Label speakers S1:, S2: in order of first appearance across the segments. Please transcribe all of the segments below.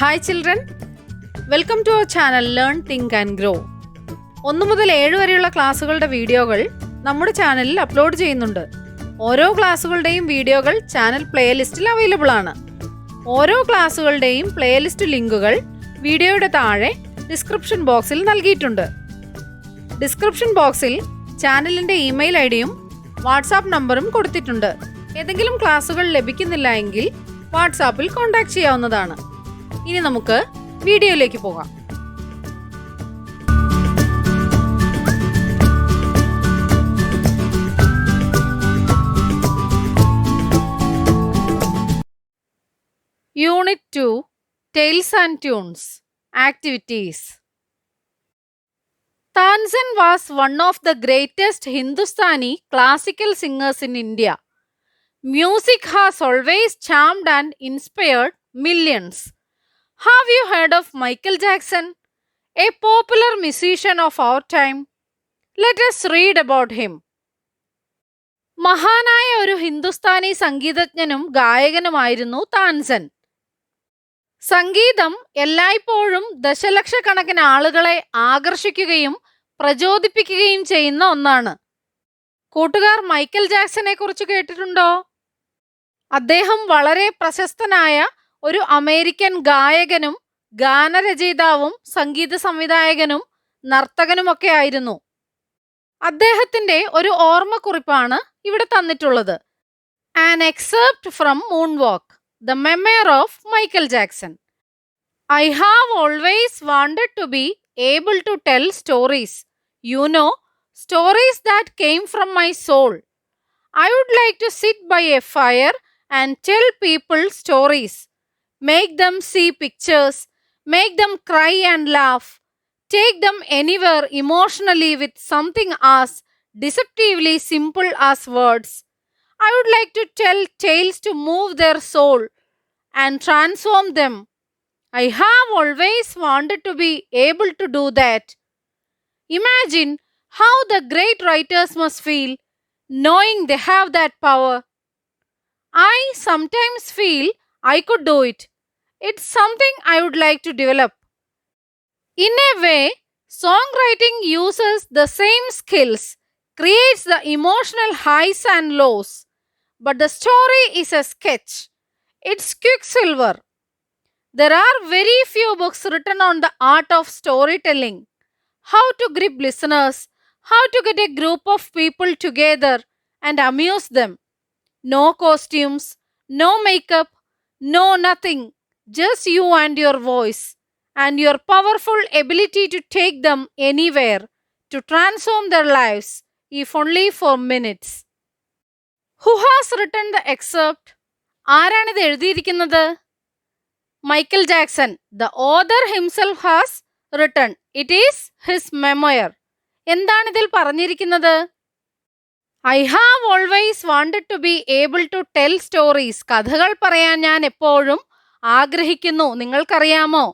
S1: Hi children welcome to our channel learn think and grow ഒന്ന് മുതൽ ഏഴ് വരെയുള്ള ക്ലാസ്സുകളുടെ വീഡിയോകൾ നമ്മുടെ ചാനലിൽ അപ്ലോഡ് ചെയ്യുന്നുണ്ട് ഓരോ ക്ലാസ്സുകളുടെയും വീഡിയോകൾ ചാനൽ പ്ലേലിസ്റ്റിൽ അവൈലബിൾ ആണ് ഓരോ ക്ലാസ്സുകളുടെയും പ്ലേലിസ്റ്റ് ലിങ്കുകൾ വീഡിയോയുടെ താഴെ ഡിസ്ക്രിപ്ഷൻ ബോക്സിൽ നൽകിയിട്ടുണ്ട് ഡിസ്ക്രിപ്ഷൻ ബോക്സിൽ ചാനലിൻ്റെ ഇമെയിൽ ഐ ഡിയും വാട്സാപ്പ് നമ്പറും കൊടുത്തിട്ടുണ്ട് ഏതെങ്കിലും ക്ലാസ്സുകൾ ലഭിക്കുന്നില്ല എങ്കിൽ വാട്സാപ്പിൽ കോൺടാക്ട് ചെയ്യാവുന്നതാണ് ഇനി നമുക്ക് വീഡിയോയിലേക്ക് പോകാം unit two tales and tunes activities Tansen was one of the greatest Hindustani classical singers in India music has always charmed and inspired millions have you heard of Michael Jackson a popular musician of our time let's read about him മഹാനായ ഒരു ഹിന്ദുസ്ഥാനി സംഗീതജ്ഞനും ഗായകനുമായിരുന്നു താൻസൻ സംഗീതം എല്ലായ്പ്പോഴും ദശലക്ഷക്കണക്കിന് ആളുകളെ ആകർഷിക്കുകയും പ്രചോദിപ്പിക്കുകയും ചെയ്യുന്ന ഒന്നാണ് കൂട്ടുകാർ മൈക്കൽ ജാക്സനെ കുറിച്ച് കേട്ടിട്ടുണ്ടോ അദ്ദേഹം വളരെ പ്രശസ്തനായ ഒരു അമേരിക്കൻ ഗായകനും ഗാനരചയിതാവും സംഗീത സംവിധായകനും നർത്തകനുമൊക്കെ ആയിരുന്നു അദ്ദേഹത്തിന്റെ ഒരു ഓർമ്മക്കുറിപ്പാണ് ഇവിടെ തന്നിട്ടുള്ളത് an excerpt from Moonwalk the memoir of Michael Jackson I have always wanted to be able to tell stories you know stories that came from my soul I would like to sit by a fire and tell people stories Make them see pictures. Make them cry and laugh. Take them anywhere emotionally with something as deceptively simple as words. I would like to tell tales to move their soul and transform them. I have always wanted to be able to do that. Imagine how the great writers must feel knowing they have that power. I sometimes feel I could do it. It's something I would like to develop. In a way, songwriting uses the same skills, creates the emotional highs and lows, but the story is a sketch. It's quicksilver. There are very few books written on the art of storytelling, how to grip listeners, how to get a group of people together and amuse them. No costumes, no makeup, no nothing just you and your voice, and your powerful ability to take them anywhere, to transform their lives, if only for minutes. Who has written the excerpt? ആരാണിത് എഴുതിയിരിക്കുന്നത് Michael Jackson the author himself has written it is his memoir എന്താണിതിൽ പറഞ്ഞിരിക്കുന്നത് I have always wanted to be able to tell stories കഥകൾ പറയാൻ ഞാൻ എപ്പോഴും ആഗ്രഹിക്കുന്നു നിങ്ങൾക്കറിയാമോ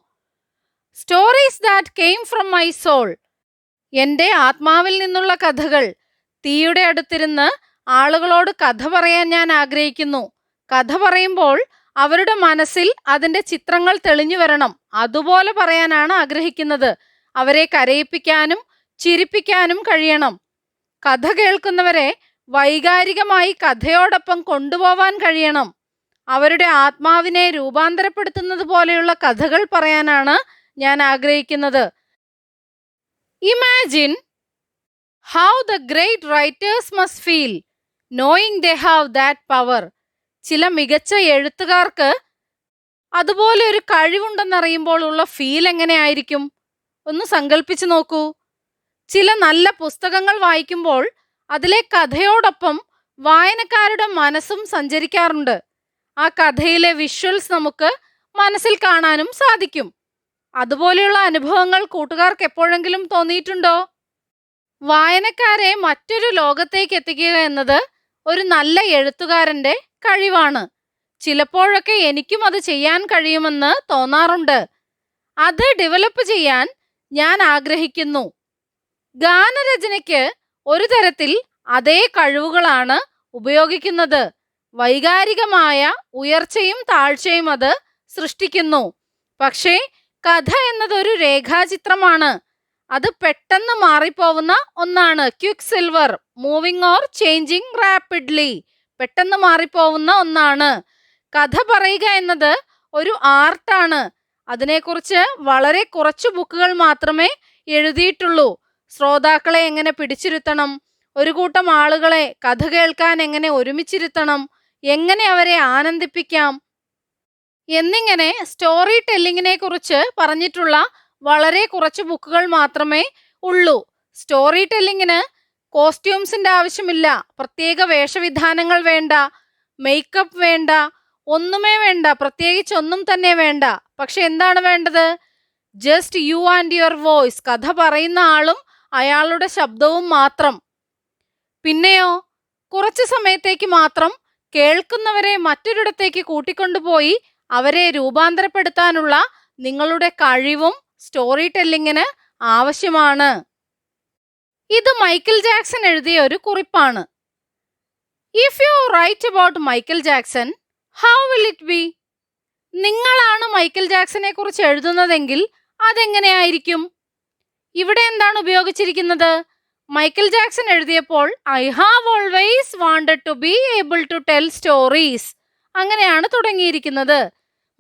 S1: stories that came from my soul എൻ്റെ ആത്മാവിൽ നിന്നുള്ള കഥകൾ തീയുടെ അടുത്തിരുന്ന് ആളുകളോട് കഥ പറയാൻ ഞാൻ ആഗ്രഹിക്കുന്നു കഥ പറയുമ്പോൾ അവരുടെ മനസ്സിൽ അതിൻ്റെ ചിത്രങ്ങൾ തെളിഞ്ഞു വരണം അതുപോലെ പറയാനാണ് ആഗ്രഹിക്കുന്നത് അവരെ കരയിപ്പിക്കാനും ചിരിപ്പിക്കാനും കഴിയണം കഥ കേൾക്കുന്നവരെ വൈകാരികമായി കഥയോടൊപ്പം കൊണ്ടുപോവാൻ കഴിയണം അവരുടെ ആത്മാവിനെ രൂപാന്തരപ്പെടുത്തുന്നത് പോലെയുള്ള കഥകൾ പറയാനാണ് ഞാൻ ആഗ്രഹിക്കുന്നത് imagine how the great writers must feel knowing the have that power ചില മികച്ച എഴുത്തുകാർക്ക് അതുപോലെ ഒരു കഴിവുണ്ടെന്നറിയുമ്പോൾ ഉള്ള ഫീൽ എങ്ങനെയായിരിക്കും ഒന്ന് സങ്കല്പിച്ചു നോക്കൂ ചില നല്ല പുസ്തകങ്ങൾ വായിക്കുമ്പോൾ അതിലെ കഥയോടൊപ്പം വായനക്കാരുടെ മനസ്സും സഞ്ചരിക്കാറുണ്ട് ആ കഥയിലെ വിഷ്വൽസ് നമുക്ക് മനസ്സിൽ കാണാനും സാധിക്കും അതുപോലെയുള്ള അനുഭവങ്ങൾ കൂട്ടുകാർക്ക് എപ്പോഴെങ്കിലും തോന്നിയിട്ടുണ്ടോ വായനക്കാരെ മറ്റൊരു ലോകത്തേക്ക് എത്തിക്കുക എന്നത് ഒരു നല്ല എഴുത്തുകാരന്റെ കഴിവാണ് ചിലപ്പോഴൊക്കെ എനിക്കും അത് ചെയ്യാൻ കഴിയുമെന്ന് തോന്നാറുണ്ട് അത് ഡെവലപ്പ് ചെയ്യാൻ ഞാൻ ആഗ്രഹിക്കുന്നു ഗാനരചനയ്ക്ക് ഒരു തരത്തിൽ അതേ കഴിവുകളാണ് ഉപയോഗിക്കുന്നത് വൈകാരികമായ ഉയർച്ചയും താഴ്ചയും അത് സൃഷ്ടിക്കുന്നു പക്ഷേ കഥ എന്നതൊരു രേഖാചിത്രമാണ് അത് പെട്ടെന്ന് മാറിപ്പോവുന്ന ഒന്നാണ് quicksilver moving or changing rapidly പെട്ടെന്ന് മാറിപ്പോവുന്ന ഒന്നാണ് കഥ പറയുക എന്നത് ഒരു ആർട്ടാണ് അതിനെക്കുറിച്ച് വളരെ കുറച്ച് ബുക്കുകൾ മാത്രമേ എഴുതിയിട്ടുള്ളൂ ശ്രോതാക്കളെ എങ്ങനെ പിടിച്ചിരുത്തണം ഒരു കൂട്ടം ആളുകളെ കഥ കേൾക്കാൻ എങ്ങനെ ഒരുമിച്ചിരുത്തണം എങ്ങനെ അവരെ ആനന്ദിപ്പിക്കാം എന്നിങ്ങനെ സ്റ്റോറി ടെല്ലിങ്ങിനെ കുറിച്ച് പറഞ്ഞിട്ടുള്ള വളരെ കുറച്ച് ബുക്കുകൾ മാത്രമേ ഉള്ളൂ സ്റ്റോറി ടെല്ലിങ്ങിന് കോസ്റ്റ്യൂംസിന്റെ ആവശ്യമില്ല പ്രത്യേക വേഷവിധാനങ്ങൾ വേണ്ട മേക്കപ്പ് വേണ്ട ഒന്നുമേ വേണ്ട പ്രത്യേകിച്ച് ഒന്നും തന്നെ വേണ്ട പക്ഷെ എന്താണ് വേണ്ടത് just you and your voice കഥ പറയുന്ന ആളും അയാളുടെ ശബ്ദവും മാത്രം പിന്നെയോ കുറച്ചു സമയത്തേക്ക് മാത്രം കേൾക്കുന്നവരെ മറ്റൊരിടത്തേക്ക് കൂട്ടിക്കൊണ്ടുപോയി അവരെ രൂപാന്തരപ്പെടുത്താനുള്ള നിങ്ങളുടെ കഴിവും സ്റ്റോറി ടെല്ലിങ്ങിന് ആവശ്യമാണ് ഇത് മൈക്കിൾ ജാക്സൺ എഴുതിയ ഒരു കുറിപ്പാണ് if you write about Michael Jackson how will it be നിങ്ങളാണ് മൈക്കിൾ ജാക്സനെ കുറിച്ച് എഴുതുന്നതെങ്കിൽ അതെങ്ങനെയായിരിക്കും ഇവിടെ എന്താണ് ഉപയോഗിച്ചിരിക്കുന്നത് മൈക്കൽ ജാക്സൺ എഴുതിയപ്പോൾ I have always wanted to be able to tell stories അങ്ങനെയാണ് തുടങ്ങിയിരിക്കുന്നത്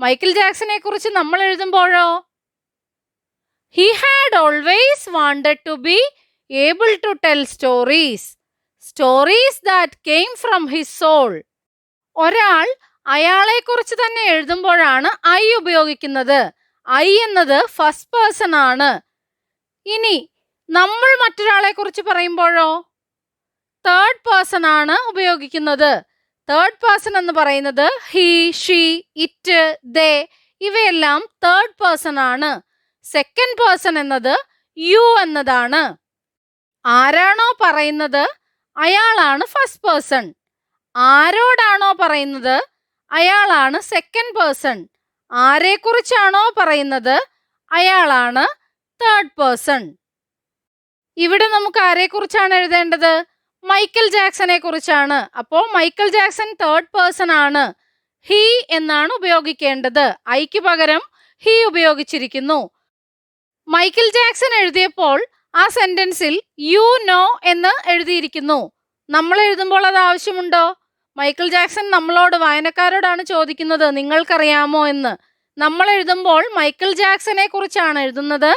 S1: മൈക്കിൾ ജാക്സനെ കുറിച്ച് നമ്മൾ എഴുതുമ്പോഴോ he had always wanted to be able to tell stories stories that came from his soul ഒരാൾ അയാളെക്കുറിച്ച് തന്നെ എഴുതുമ്പോഴാണ് ഐ ഉപയോഗിക്കുന്നത് ഐ എന്നത് ഫസ്റ്റ് പേഴ്സൺ ആണ് ഇനി നമ്മൾ മറ്റൊരാളെ കുറിച്ച് പറയുമ്പോഴോ തേർഡ് പേഴ്സൺ ആണ് ഉപയോഗിക്കുന്നത് തേർഡ് പേഴ്സൺ എന്ന് പറയുന്നത് ഹി ഷീ ഇറ്റ് ദേ ഇവയെല്ലാം തേർഡ് പേഴ്സൺ ആണ് സെക്കൻഡ് പേഴ്സൺ എന്നത് യു എന്നതാണ് ആരാണോ പറയുന്നത് അയാളാണ് ഫസ്റ്റ് പേഴ്സൺ ആരോടാണോ പറയുന്നത് അയാളാണ് സെക്കൻഡ് പേഴ്സൺ ആരെക്കുറിച്ചാണോ പറയുന്നത് അയാളാണ് തേർഡ് പേഴ്സൺ ഇവിടെ നമുക്ക് കുറിച്ചാണ് എഴുതേണ്ടത് മൈക്കൽ ജാക്സനെ കുറിച്ചാണ് അപ്പോൾ മൈക്കൽ ജാക്സൺ തേർഡ് പേഴ്സൺ ആണ് ഹീ എന്നാണ് ഉപയോഗിക്കേണ്ടത് ഐക്ക് പകരം ഹീ ഉപയോഗിച്ചിരിക്കുന്നു മൈക്കൽ ജാക്സൺ എഴുതിയപ്പോൾ ആ സെന്റൻസിൽ യു നോ എന്ന് എഴുതിയിരിക്കുന്നു നമ്മൾ എഴുതുമ്പോൾ അത് ആവശ്യമുണ്ടോ മൈക്കിൾ ജാക്സൺ നമ്മളോട് വായനക്കാരോടാണ് ചോദിക്കുന്നത് നിങ്ങൾക്കറിയാമോ എന്ന് നമ്മൾ എഴുതുമ്പോൾ മൈക്കിൾ ജാക്സനെ കുറിച്ചാണ് എഴുതുന്നത്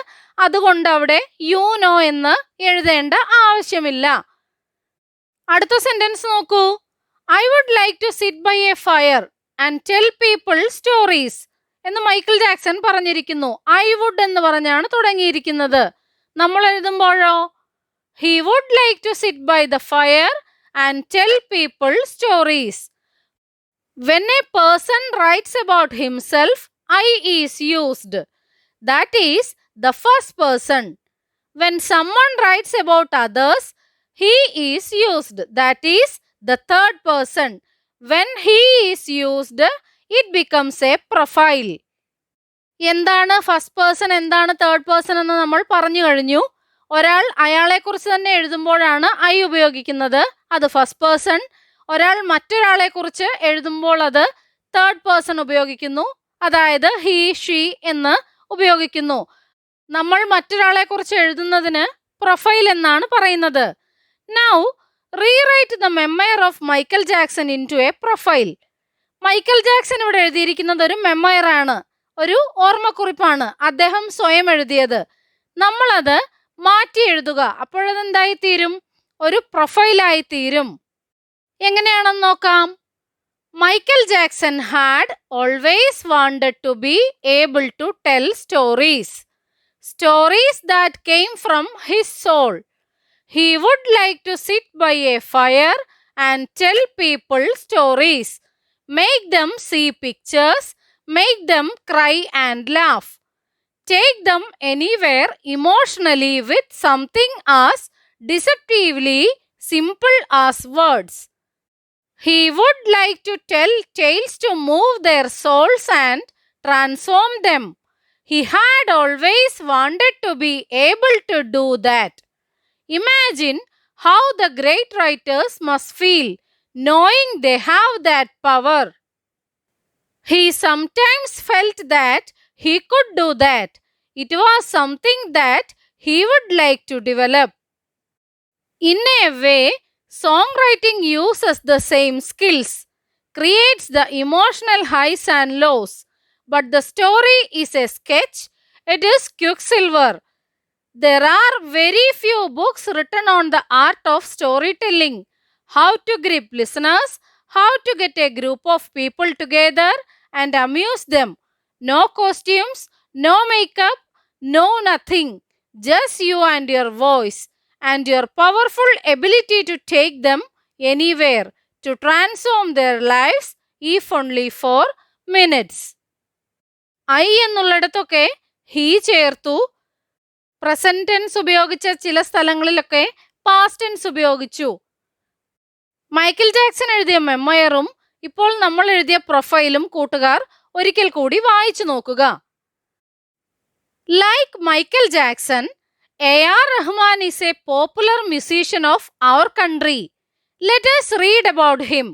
S1: അതുകൊണ്ട് അവിടെ യു നോ എന്ന് എഴുതേണ്ട ആവശ്യമില്ല അടുത്ത സെന്റൻസ് നോക്കൂ I would like to sit by a fire and tell people stories എന്ന് മൈക്കിൾ ജാക്സൺ പറഞ്ഞിരിക്കുന്നു ഐ വുഡ് എന്ന് പറഞ്ഞാണ് തുടങ്ങിയിരിക്കുന്നത് നമ്മൾ എഴുതുമ്പോഴോ he would like to sit by the fire and tell people stories when a person writes about himself I is used. That is the first person. When someone writes about others, he is used. That is the third person. When he is used, it becomes a profile. എന്താണ് first person എന്താണ് third person എന്ന് നമ്മൾ പറഞ്ഞു കഴിഞ്ഞു ഒരാൾ അയാളെ കുറിച്ച് തന്നെ എഴുതുമ്പോഴാണ് ഐ ഉപയോഗിക്കുന്നത് അത് ഫസ്റ്റ് പേഴ്സൺ ഒരാൾ മറ്റൊരാളെ കുറിച്ച് എഴുതുമ്പോൾ അത് തേർഡ് പേഴ്സൺ ഉപയോഗിക്കുന്നു അതായത് ഹീ ഷീ എന്ന് ഉപയോഗിക്കുന്നു നമ്മൾ മറ്റൊരാളെ കുറിച്ച് എഴുതുന്നതിന് പ്രൊഫൈൽ എന്നാണ് പറയുന്നത് now rewrite the memoir of Michael Jackson into a profile Michael Jackson ഇവിടെ എഴുതിയിരിക്കുന്നത് ഒരു മെമ്മയർ ആണ് ഒരു ഓർമ്മക്കുറിപ്പാണ് അദ്ദേഹം സ്വയം എഴുതിയത് നമ്മളത് മാറ്റി എഴുതുക അപ്പോഴതെന്തായി തീരും ഒരു പ്രൊഫൈലായി തീരും എങ്ങനെയാണെന്ന് നോക്കാം Michael Jackson had always wanted to be able to tell stories. Stories that came from his soul. He would like to sit by a fire and tell people stories. Make them see pictures. Make them cry and laugh. Take them anywhere emotionally with something as deceptively simple as words. He would like to tell tales to move their souls and transform them. He had always wanted to be able to do that. Imagine how the great writers must feel knowing they have that power. He sometimes felt that he could do that. It was something that he would like to develop. In a way, Songwriting uses the same skills, creates the emotional highs and lows, but the story is a sketch, it is Quicksilver. There are very few books written on the art of storytelling, how to grip listeners, how to get a group of people together and amuse them. No costumes, no makeup, no nothing, just you and your voice. And your powerful ability to take them anywhere to transform their lives if only for minutes I എന്നുള്ളിടത്തൊക്കെ he ചേർത്തു present tense ഉപയോഗിച്ച ചില സ്ഥലങ്ങളിലൊക്കെ past tense ഉപയോഗിച്ചു Michael Jackson എഴുതിയ മെമ്മയറും ഇപ്പോൾ നമ്മൾ എഴുതിയ പ്രൊഫൈലും കൂട്ടുകാർ ഒരിക്കൽ കൂടി വായിച്ചു നോക്കുക like Michael Jackson A.R. Rahman is a popular musician of our country. Let us read about him.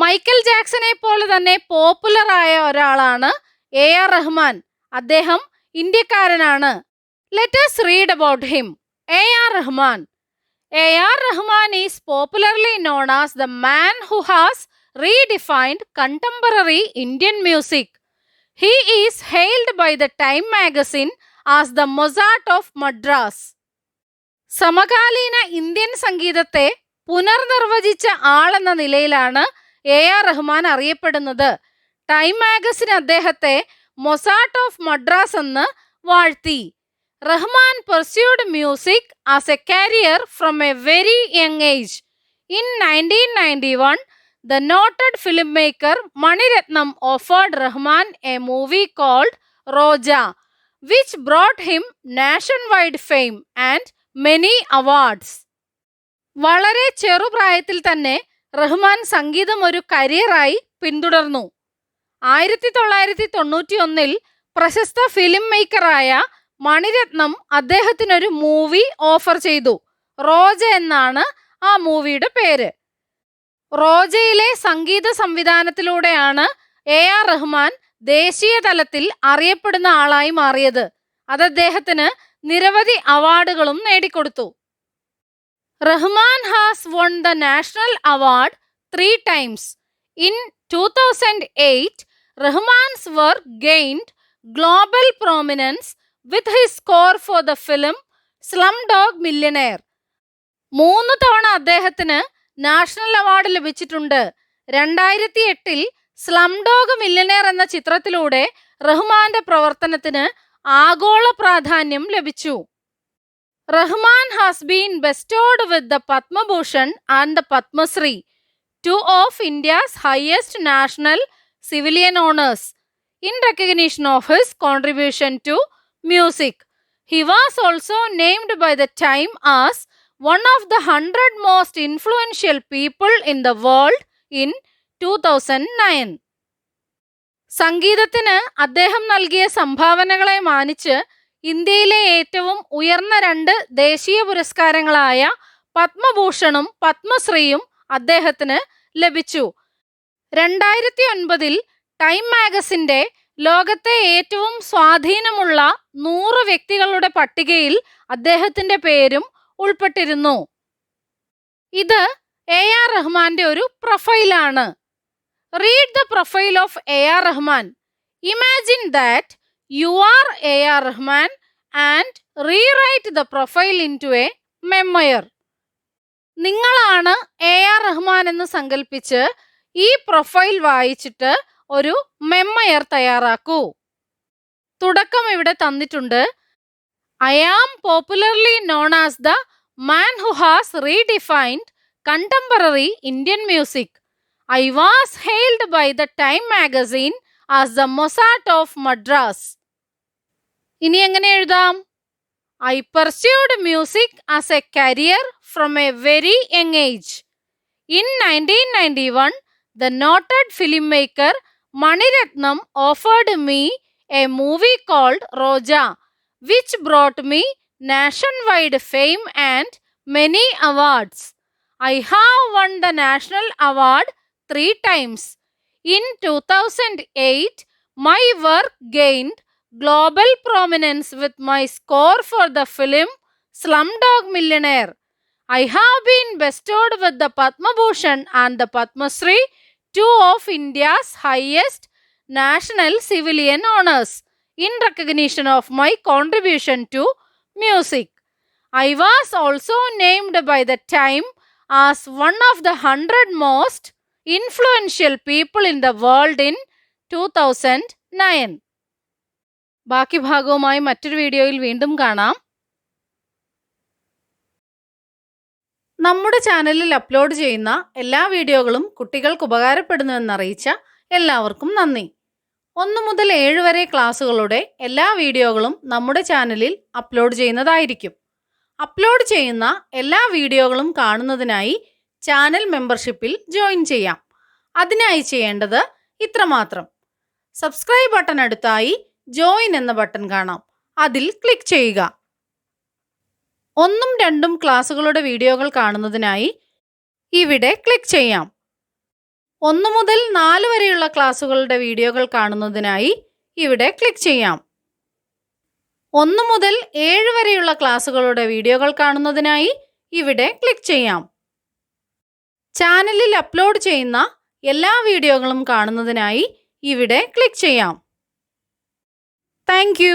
S1: Michael ജാക്സനെ പോലെ തന്നെ പോപ്പുലറായ ഒരാളാണ് എ ആർ റഹ്മാൻ അദ്ദേഹം ഇന്ത്യക്കാരനാണ് let us read about him A R Rahman A R Rahman is popularly known as the man who has redefined contemporary Indian music he is hailed by the Time magazine as the Mozart of Madras സമകാലീന Indian സംഗീതത്തെ പുനർനിർവചിച്ച ആളെന്ന നിലയിലാണ് A R Rahman അറിയപ്പെടുന്നത് Time magazine അദ്ദേഹത്തെ Mozart of Madras എന്ന് വാഴ്ത്തി Rahman pursued music as a career from a very young age in nineteen ninety one the noted film maker Mani Ratnam offered Rahman a movie called Roja which brought him nationwide fame and many awards. വളരെ ചെറുപ്രായത്തിൽ തന്നെ റഹ്മാൻ സംഗീതം ഒരു കരിയറായി പിന്തുടർന്നു ആയിരത്തി തൊള്ളായിരത്തി തൊണ്ണൂറ്റി പ്രശസ്ത ഫിലിം മേക്കറായ മണിരത്നം അദ്ദേഹത്തിനൊരു മൂവി ഓഫർ ചെയ്തു റോജ എന്നാണ് ആ മൂവിയുടെ പേര് റോജയിലെ സംഗീത സംവിധാനത്തിലൂടെയാണ് എ ആർ റഹ്മാൻ ദേശീയ തലത്തിൽ അറിയപ്പെടുന്ന ആളായി മാറിയത് അത് അദ്ദേഹത്തിന് നിരവധി അവാർഡുകളും നേടിക്കൊടുത്തു Rahman has won the national award three times in two thousand eight Rahman's work gained global prominence with his score for the film Slumdog Millionaire മൂന്ന് തവണ അദ്ദേഹത്തിന് നാഷണൽ അവാർഡ് ലഭിച്ചിട്ടുണ്ട് രണ്ടായിരത്തി എട്ടിൽ സ്ലം ഡോഗ് എന്ന ചിത്രത്തിലൂടെ റഹ്മാന്റെ പ്രവർത്തനത്തിന് ആഗോള പ്രാധാന്യം ലഭിച്ചു Rahman has been bestowed with the Padma Bhushan and the Padma Shri two of India's highest national civilian honours in recognition of his contribution to music he was also named by the Time as one of the hundred most influential people in the world in two thousand nine സംഗീതത്തിന് അദ്ദേഹം നൽകിയ സംഭാവനകളെ മാനിച്ച് ഇന്ത്യയിലെ ഏറ്റവും ഉയർന്ന രണ്ട് ദേശീയ പുരസ്കാരങ്ങളായ പത്മഭൂഷണും പത്മശ്രീയും അദ്ദേഹത്തിന് ലഭിച്ചു രണ്ടായിരത്തി ഒൻപതിൽ ടൈം മാഗസിന്റെ ലോകത്തെ ഏറ്റവും സ്വാധീനമുള്ള നൂറ് വ്യക്തികളുടെ പട്ടികയിൽ അദ്ദേഹത്തിന്റെ പേരും ഉൾപ്പെട്ടിരുന്നു ഇത് എ ആർ റഹ്മാന്റെ ഒരു പ്രൊഫൈലാണ് read the profile of A R Rahman imagine that you are A R Rahman and rewrite the profile into a memoir നിങ്ങളാണ് എ ആർ റഹ്മാൻ എന്ന് സങ്കല്പിച്ച് ഈ പ്രൊഫൈൽ വായിച്ചിട്ട് ഒരു മെമ്മയർ തയ്യാറാക്കൂ തുടക്കം ഇവിടെ തന്നിട്ടുണ്ട് I am popularly known as the man who has redefined contemporary Indian music I was hailed by the Time magazine as the Mozart of Madras. ഇനി എങ്ങനെ എഴുതാം? I pursued music as a career from a very young age. In 1991, the noted filmmaker Maniratnam offered me a movie called Roja, which brought me nationwide fame and many awards. I have won the National Award three times. In 2008, my work gained global prominence with my score for the film Slumdog Millionaire. I have been bestowed with the Padma Bhushan and the Padma Shri, two of India's highest national civilian honors, in recognition of my contribution to music. I was also named by the time as one of the 100 most influential people in the world in two thousand nine ബാക്കി ഭാഗവുമായി മറ്റൊരു വീഡിയോയിൽ വീണ്ടും കാണാം നമ്മുടെ ചാനലിൽ upload ചെയ്യുന്ന എല്ലാ വീഡിയോകളും കുട്ടികൾക്ക് ഉപകാരപ്പെടുന്നുവെന്നറിയിച്ച എല്ലാവർക്കും നന്ദി ഒന്നു മുതൽ ഏഴ് വരെ ക്ലാസ്സുകളുടെ എല്ലാ വീഡിയോകളും നമ്മുടെ ചാനലിൽ അപ്ലോഡ് ചെയ്യുന്നതായിരിക്കും അപ്ലോഡ് ചെയ്യുന്ന എല്ലാ വീഡിയോകളും കാണുന്നതിനായി ചാനൽ മെമ്പർഷിപ്പിൽ ജോയിൻ ചെയ്യാം അതിനായി ചെയ്യേണ്ടത് ഇത്രമാത്രം സബ്സ്ക്രൈബ് ബട്ടൺ അടുത്തായി ജോയിൻ എന്ന ബട്ടൺ കാണാം അതിൽ ക്ലിക്ക് ചെയ്യുക ഒന്നും രണ്ടും ക്ലാസ്സുകളുടെ വീഡിയോകൾ കാണുന്നതിനായി ഇവിടെ ക്ലിക്ക് ചെയ്യാം ഒന്നു മുതൽ നാല് വരെയുള്ള ക്ലാസ്സുകളുടെ വീഡിയോകൾ കാണുന്നതിനായി ഇവിടെ ക്ലിക്ക് ചെയ്യാം ഒന്നു മുതൽ ഏഴ് വരെയുള്ള ക്ലാസ്സുകളുടെ വീഡിയോകൾ കാണുന്നതിനായി ഇവിടെ ക്ലിക്ക് ചെയ്യാം ചാനലിൽ അപ്ലോഡ് ചെയ്യുന്ന എല്ലാ വീഡിയോകളും കാണുന്നതിനായി ഇവിടെ ക്ലിക്ക് ചെയ്യാം താങ്ക്